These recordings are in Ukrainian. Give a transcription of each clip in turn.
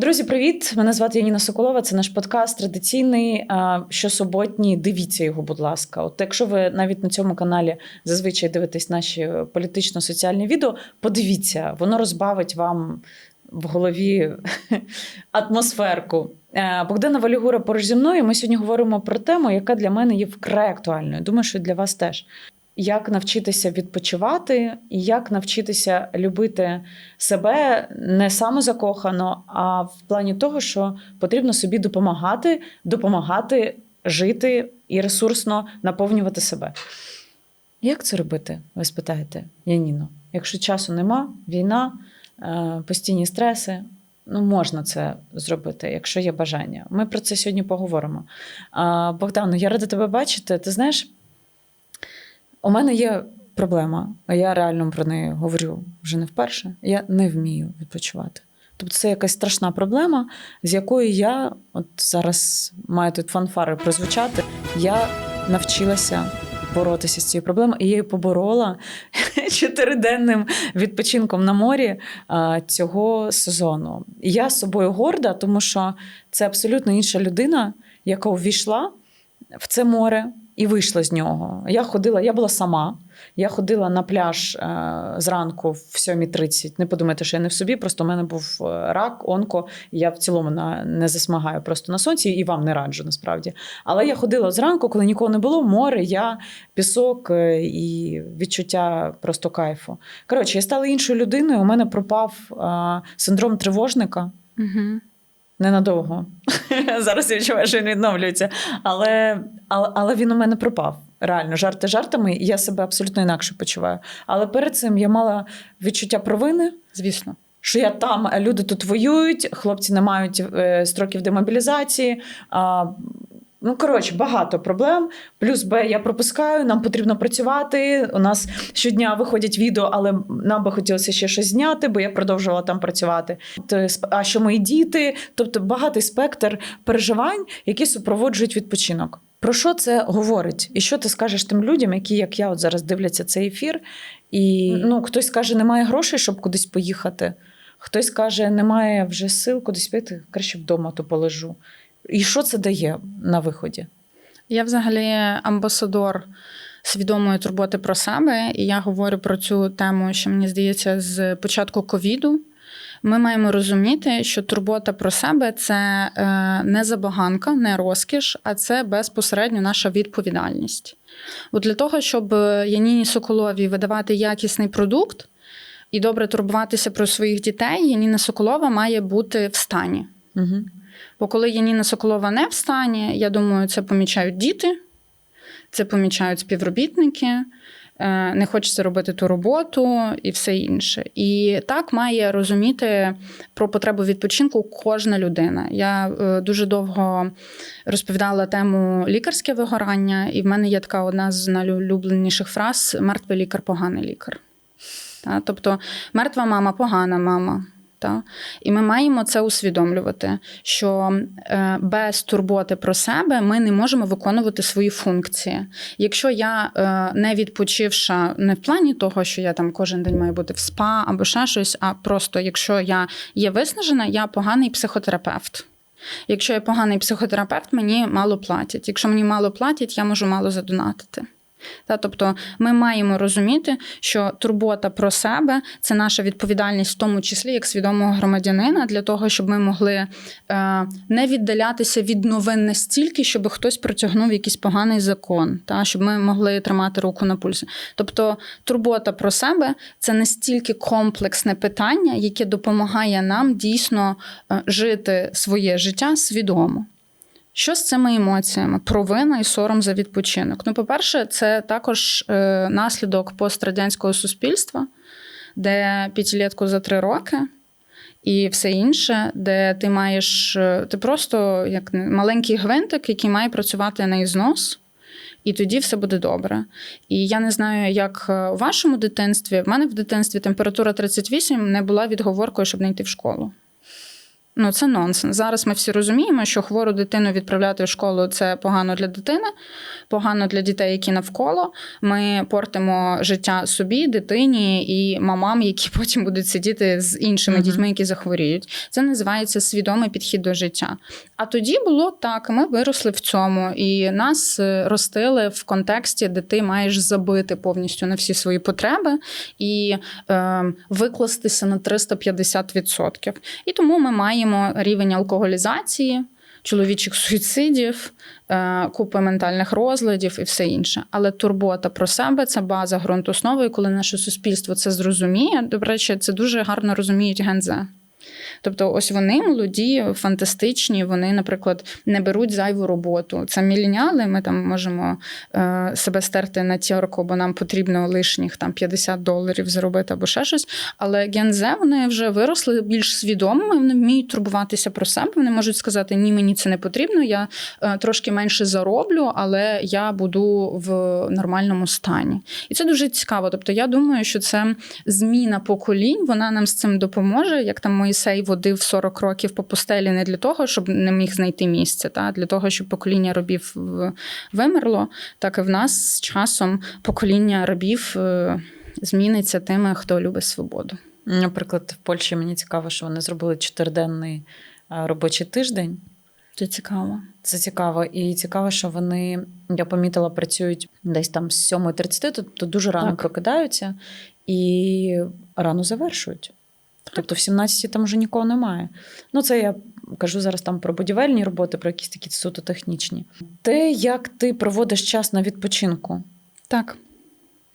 Друзі, привіт! Мене звати Яніна Соколова. Це наш подкаст традиційний. Щосуботній. Дивіться його, будь ласка. От якщо ви навіть на цьому каналі зазвичай дивитесь наші політично-соціальні відео, подивіться, воно розбавить вам в голові атмосферку. Е, Богдана Валігура поруч зі мною. Ми сьогодні говоримо про тему, яка для мене є вкрай актуальною. Думаю, що для вас теж. Як навчитися відпочивати, і як навчитися любити себе не самозакохано, а в плані того, що потрібно собі допомагати, допомагати жити і ресурсно наповнювати себе. Як це робити? Ви спитаєте, Яніно? Якщо часу нема, війна, е, постійні стреси. Ну, можна це зробити, якщо є бажання. Ми про це сьогодні поговоримо. Богдану, я рада тебе бачити. Ти знаєш, у мене є проблема, а я реально про неї говорю вже не вперше. Я не вмію відпочивати. Тобто це якась страшна проблема, з якою я, от зараз маю тут фанфари прозвучати, я навчилася боротися з цією проблемою, і її поборола чотириденним відпочинком на морі а, цього сезону. Я з собою горда, тому що це абсолютно інша людина, яка увійшла в це море і вийшла з нього. Я ходила, я була сама. Я ходила на пляж е, зранку в 7.30. Не подумайте, що я не в собі. Просто у мене був е, рак, онко. і Я в цілому на, не засмагаю просто на сонці, і вам не раджу насправді. Але я ходила зранку, коли нікого не було, море, я, пісок е, і відчуття просто кайфу. Коротше, я стала іншою людиною. У мене пропав синдром тривожника. Угу. Ненадовго. Зараз я відчуваю, що він відновлюється. Але, але, але він у мене пропав. Реально, жарти жартами, і я себе абсолютно інакше почуваю. Але перед цим я мала відчуття провини, Звісно. що я там, люди тут воюють, хлопці не мають е, строків демобілізації. А, Ну, коротше, багато проблем. Плюс Б я пропускаю, нам потрібно працювати. У нас щодня виходять відео, але нам би хотілося ще щось зняти, бо я продовжувала там працювати. А що мої діти? Тобто багатий спектр переживань, які супроводжують відпочинок. Про що це говорить? І що ти скажеш тим людям, які, як я, от зараз дивляться цей ефір, і ну, хтось каже, немає грошей, щоб кудись поїхати. Хтось каже, немає вже сил кудись піти, краще вдома то полежу. І що це дає на виході? Я взагалі амбасадор свідомої турботи про себе, і я говорю про цю тему, що мені здається, з початку ковіду. Ми маємо розуміти, що турбота про себе це е, не забаганка, не розкіш, а це безпосередньо наша відповідальність. От для того, щоб Яніні Соколовій видавати якісний продукт і добре турбуватися про своїх дітей, Яніна Соколова має бути в стані. Угу. Бо коли Яніна Соколова не в стані, я думаю, це помічають діти, це помічають співробітники, е, не хочеться робити ту роботу і все інше. І так має розуміти про потребу відпочинку кожна людина. Я е, дуже довго розповідала тему лікарське вигорання, і в мене є така одна з найулюбленіших фраз: мертвий лікар, поганий лікар. Тобто, мертва мама, погана мама. Та? І ми маємо це усвідомлювати, що е, без турботи про себе ми не можемо виконувати свої функції. Якщо я е, не відпочивша, не в плані того, що я там кожен день маю бути в спа або ще щось, а просто якщо я є виснажена, я поганий психотерапевт. Якщо я поганий психотерапевт, мені мало платять. Якщо мені мало платять, я можу мало задонатити. Та, тобто ми маємо розуміти, що турбота про себе це наша відповідальність, в тому числі як свідомого громадянина, для того, щоб ми могли е, не віддалятися від новин настільки, щоб хтось протягнув якийсь поганий закон, та, щоб ми могли тримати руку на пульсі. Тобто турбота про себе це настільки комплексне питання, яке допомагає нам дійсно е, жити своє життя свідомо. Що з цими емоціями? Провина і сором за відпочинок. Ну, по-перше, це також е, наслідок пострадянського суспільства, де п'ятилітку за три роки і все інше, де ти маєш е, ти просто як маленький гвинтик, який має працювати на ізнос. І тоді все буде добре. І я не знаю, як е, у вашому дитинстві. В мене в дитинстві температура 38 не була відговоркою, щоб не йти в школу. Ну, це нонсенс. Зараз ми всі розуміємо, що хвору дитину відправляти в школу це погано для дитини, погано для дітей, які навколо. Ми портимо життя собі, дитині і мамам, які потім будуть сидіти з іншими Мгм. дітьми, які захворіють. Це називається свідомий підхід до життя. А тоді було так, ми виросли в цьому, і нас е, ростили в контексті, де ти маєш забити повністю на всі свої потреби і е, викластися на 350%. І тому ми маємо рівень алкоголізації. Чоловічих суїцидів, е, купи ментальних розладів і все інше. Але турбота про себе це база ґрунтосновою, коли наше суспільство це зрозуміє. До речі, це дуже гарно розуміють гензе. Тобто, ось вони молоді, фантастичні, вони, наприклад, не беруть зайву роботу. Це міленіали, ми там можемо е, себе стерти на тірку, бо нам потрібно лишніх там 50 доларів заробити або ще щось. Але гензе вони вже виросли більш свідомими, вони вміють турбуватися про себе. Вони можуть сказати: ні, мені це не потрібно, я е, трошки менше зароблю, але я буду в нормальному стані. І це дуже цікаво. Тобто, я думаю, що це зміна поколінь, вона нам з цим допоможе, як там Моїсей водив 40 років по постелі не для того, щоб не міг знайти місце, та для того, щоб покоління рабів вимерло, так і в нас з часом покоління рабів е, зміниться тими, хто любить свободу. Наприклад, в Польщі мені цікаво, що вони зробили чотириденний робочий тиждень. Це цікаво. Це цікаво. І цікаво, що вони, я помітила, працюють десь там з 7.30, тобто дуже рано Так. прокидаються і рано завершують. Тобто в 17 там вже нікого немає. Ну, це я кажу зараз там про будівельні роботи, про якісь такі суто технічні. Те, як ти проводиш час на відпочинку, Так.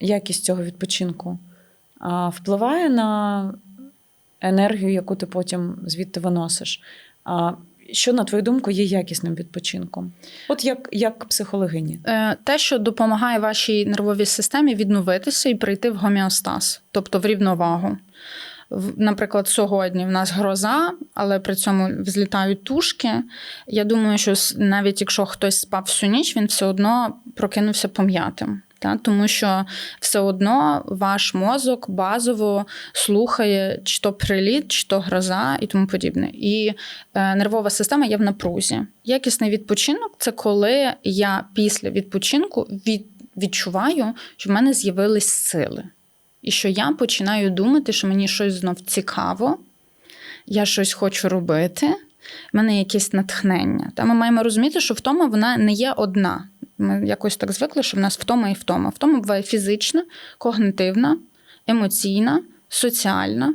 якість цього відпочинку а, впливає на енергію, яку ти потім звідти виносиш. А, що, на твою думку, є якісним відпочинком? От як, як психологині. Е, Те, що допомагає вашій нервовій системі відновитися і прийти в гомеостаз, тобто в рівновагу. Наприклад, сьогодні в нас гроза, але при цьому взлітають тушки. Я думаю, що навіть якщо хтось спав всю ніч, він все одно прокинувся пом'ятим. Та? Тому що все одно ваш мозок базово слухає, чи то приліт, чи то гроза і тому подібне. І е, нервова система є в напрузі. Якісний відпочинок це коли я після відпочинку від, відчуваю, що в мене з'явились сили. І що я починаю думати, що мені щось знов цікаво, я щось хочу робити, в мене якесь натхнення. Та ми маємо розуміти, що втома вона не є одна. Ми якось так звикли, що в нас втома і втома. Втома буває фізична, когнитивна, емоційна, соціальна.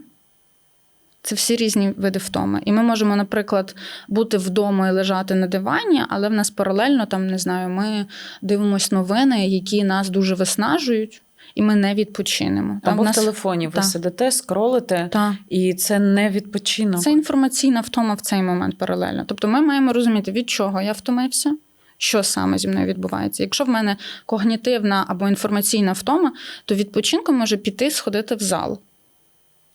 Це всі різні види втоми. І ми можемо, наприклад, бути вдома і лежати на дивані, але в нас паралельно там не знаю, ми дивимося новини, які нас дуже виснажують, і ми не відпочинемо. Там Або в нас телефоні ви Так. сидите, скролите, та, і це не відпочинок. це інформаційна втома в цей момент паралельно. Тобто, ми маємо розуміти, від чого я втомився. Що саме зі мною відбувається? Якщо в мене когнітивна або інформаційна втома, то відпочинком може піти сходити в зал.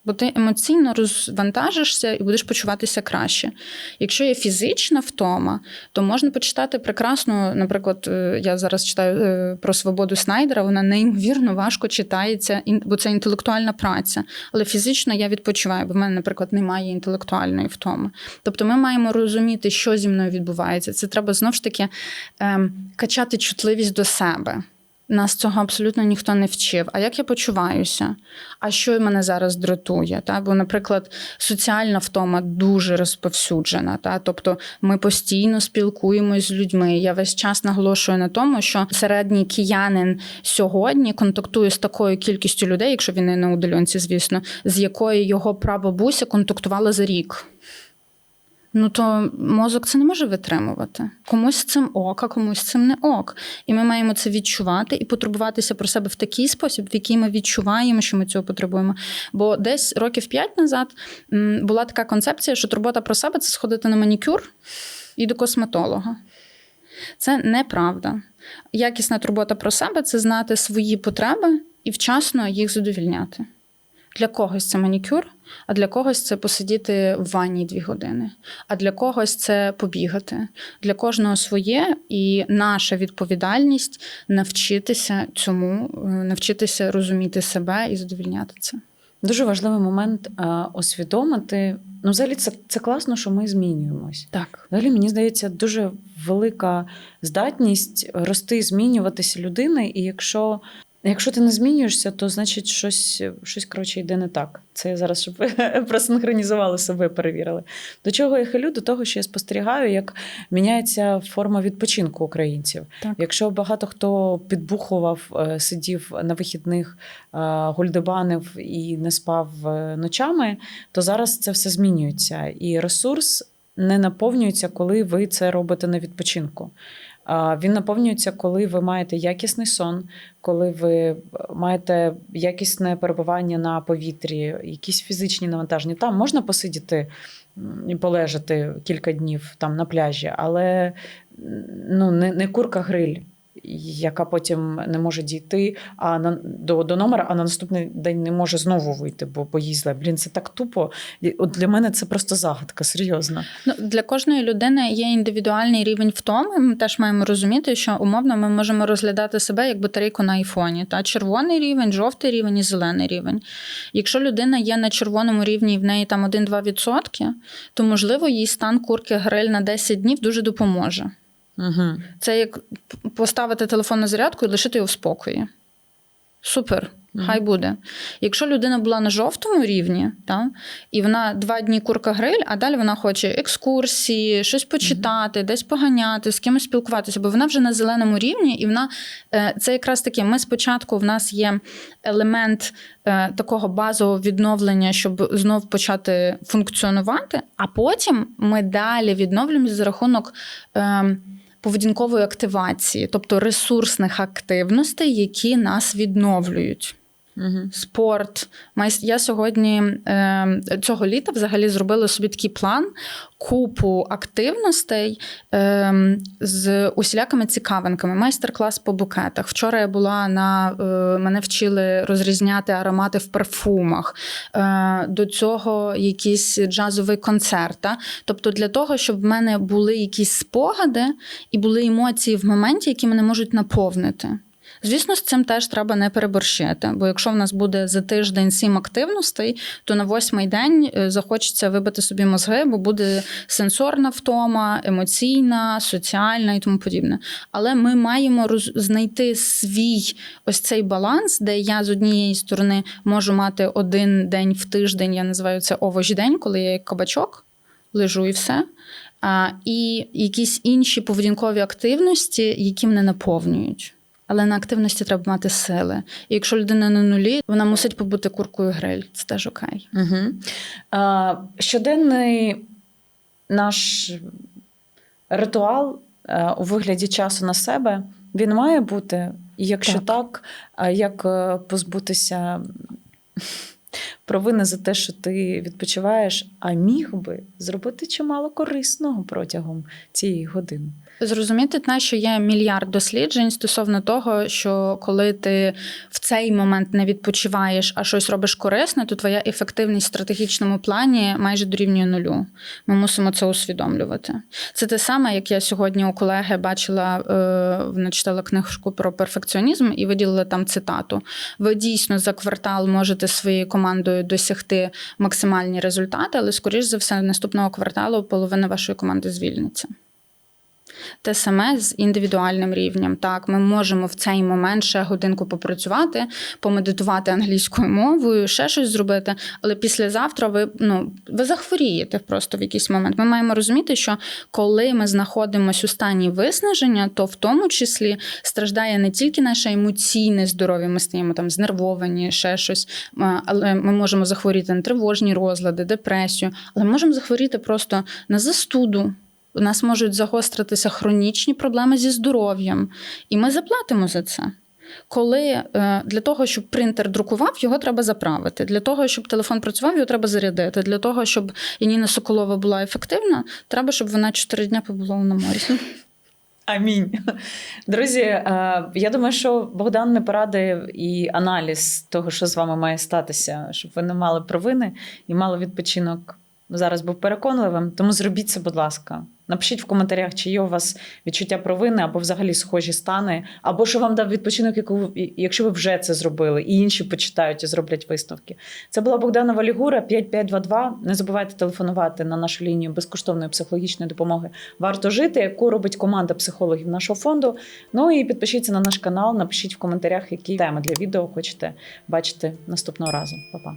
Бо ти емоційно розвантажишся і будеш почуватися краще. Якщо є фізична втома, то можна почитати прекрасну, наприклад, е, я зараз читаю е, про свободу Снайдера, вона неймовірно важко читається, бо це інтелектуальна праця. Але фізично я відпочиваю, бо в мене, наприклад, немає інтелектуальної втоми. Тобто ми маємо розуміти, що зі мною відбувається. Це треба знов ж таки ем, качати чутливість до себе. Нас цього абсолютно ніхто не вчив. А як я почуваюся? А що мене зараз дратує? Та? Бо, наприклад, соціальна втома дуже розповсюджена. Та? Тобто ми постійно спілкуємось з людьми. Я весь час наголошую на тому, що середній киянин сьогодні контактує з такою кількістю людей, якщо він не на удаленці, звісно, з якою його прабабуся контактувала за рік. Ну то мозок це не може витримувати. Комусь цим ок, а комусь цим не ок. І ми маємо це відчувати і потурбуватися про себе в такий спосіб, в який ми відчуваємо, що ми цього потребуємо. Бо десь років п'ять назад була така концепція, що турбота про себе це сходити на манікюр і до косметолога. Це неправда. Якісна турбота про себе це знати свої потреби і вчасно їх задовільняти. Для когось це манікюр, а для когось це посидіти в ванні дві години, а для когось це побігати. Для кожного своє, і наша відповідальність навчитися цьому, е, навчитися розуміти себе і задовільняти це. Дуже важливий момент а, усвідомити. Ну, взагалі, це, це класно, що ми змінюємось. Так. Взагалі, мені здається, дуже велика здатність рости, змінюватися людини. І якщо, якщо ти не змінюєшся, то значить щось, щось коротше йде не так. Це я зараз, щоб ви просинхронізували себе, перевірили. До чого я хилю? До того, що я спостерігаю, як міняється форма відпочинку українців. Так. Якщо багато хто підбухував, е, сидів на вихідних, е, гульдебанив і не спав е, ночами, то зараз це все змінюється. І ресурс не наповнюється, коли ви це робите на відпочинку. Він наповнюється, коли ви маєте якісний сон, коли ви маєте якісне перебування на повітрі, якісь фізичні навантаження. Там можна посидіти і полежати кілька днів там на пляжі, але ну, не, не курка гриль. Яка потім не може дійти а на до, до номера, а на наступний день не може знову вийти, бо, бо їй зле. Блін, це так тупо. От для мене це просто загадка, серйозно. Ну, для кожної людини є індивідуальний рівень втоми. Ми теж маємо розуміти, що умовно ми можемо розглядати себе як батарейку на айфоні. Та червоний рівень, жовтий рівень і зелений рівень. Якщо людина є на червоному рівні і в неї там 1-2%, то можливо їй стан курки гриль на 10 днів дуже допоможе. Угу. Це як поставити телефон на зарядку і лишити його в спокої. Супер, хай буде. Якщо людина була на жовтому рівні, та, і вона два дні курка гриль, а далі вона хоче екскурсії, щось почитати, десь поганяти, з кимось спілкуватися, бо вона вже на зеленому рівні, і вона е, це якраз таки. Ми спочатку в нас є елемент е, такого базового відновлення, щоб знов почати функціонувати, а потім ми далі відновлюємося за рахунок. Е, Поведінкової активації, тобто ресурсних активностей, які нас відновлюють. Угу. Спорт. Я сьогодні е, цього літа взагалі зробила собі такий план, купу активностей е, з усілякими цікавинками. Майстер-клас по букетах. Вчора я була на е, мене вчили розрізняти аромати в парфумах. Е, до цього якийсь джазовий концерт. Та? Тобто, для того, щоб в мене були якісь спогади і були емоції в моменті, які мене можуть наповнити. Звісно, з цим теж треба не переборщити, бо якщо в нас буде за тиждень сім активностей, то на восьмий день е, захочеться вибити собі мозги, бо буде сенсорна втома, емоційна, соціальна і тому подібне. Але ми маємо роз... знайти свій ось цей баланс, де я з однієї сторони можу мати один день в тиждень, я називаю це овощ день, коли я як кабачок лежу і все. А, І якісь інші поведінкові активності, які мене наповнюють. Але на активності треба мати сили. І якщо людина на нулі, вона мусить побути куркою гриль. Це теж окей. Угу. А, щоденний наш ритуал а, у вигляді часу на себе він має бути. І якщо Так. так, як е, позбутися провини за те, що ти відпочиваєш, а міг би зробити чимало корисного протягом цієї години? Зрозуміти те, що є мільярд досліджень стосовно того, що коли ти в цей момент не відпочиваєш, а щось робиш корисне, то твоя ефективність в стратегічному плані майже дорівнює нулю. Ми мусимо це усвідомлювати. Це те саме, як я сьогодні у колеги бачила, е, вона читала книжку про перфекціонізм і виділила там цитату: ви дійсно за квартал можете своєю командою досягти максимальні результати, але скоріш за все, наступного кварталу половина вашої команди звільниться. Те саме з індивідуальним рівнем. Так, ми можемо в цей момент ще годинку попрацювати, помедитувати англійською мовою, ще щось зробити. Але післязавтра ви ну ви захворієте просто в якийсь момент. Ми маємо розуміти, що коли ми знаходимося у стані виснаження, то в тому числі страждає не тільки наше емоційне здоров'я, ми стаємо там знервовані, ще щось. Але ми можемо захворіти на тривожні розлади, депресію, але можемо захворіти просто на застуду. У нас можуть загостритися хронічні проблеми зі здоров'ям, і ми заплатимо за це. Коли е, для того, щоб принтер друкував, його треба заправити. Для того, щоб телефон працював, його треба зарядити. Для того, щоб Яніна Соколова була ефективна, треба, щоб вона чотири дня побула на морі. Амінь. Друзі, е, я думаю, що Богдан не порадив і аналіз того, що з вами має статися, щоб ви не мали провини і мали відпочинок. Зараз був переконливим, тому зробіть це, будь ласка. Напишіть в коментарях, чи є у вас відчуття провини або взагалі схожі стани, або що вам дав відпочинок, яку якщо ви вже це зробили, і інші почитають і зроблять висновки. Це була Богдана Валігура 5522. Не забувайте телефонувати на нашу лінію безкоштовної психологічної допомоги. Варто жити, яку робить команда психологів нашого фонду. Ну і підпишіться на наш канал, напишіть в коментарях, які теми для відео хочете бачити наступного разу. Па-па.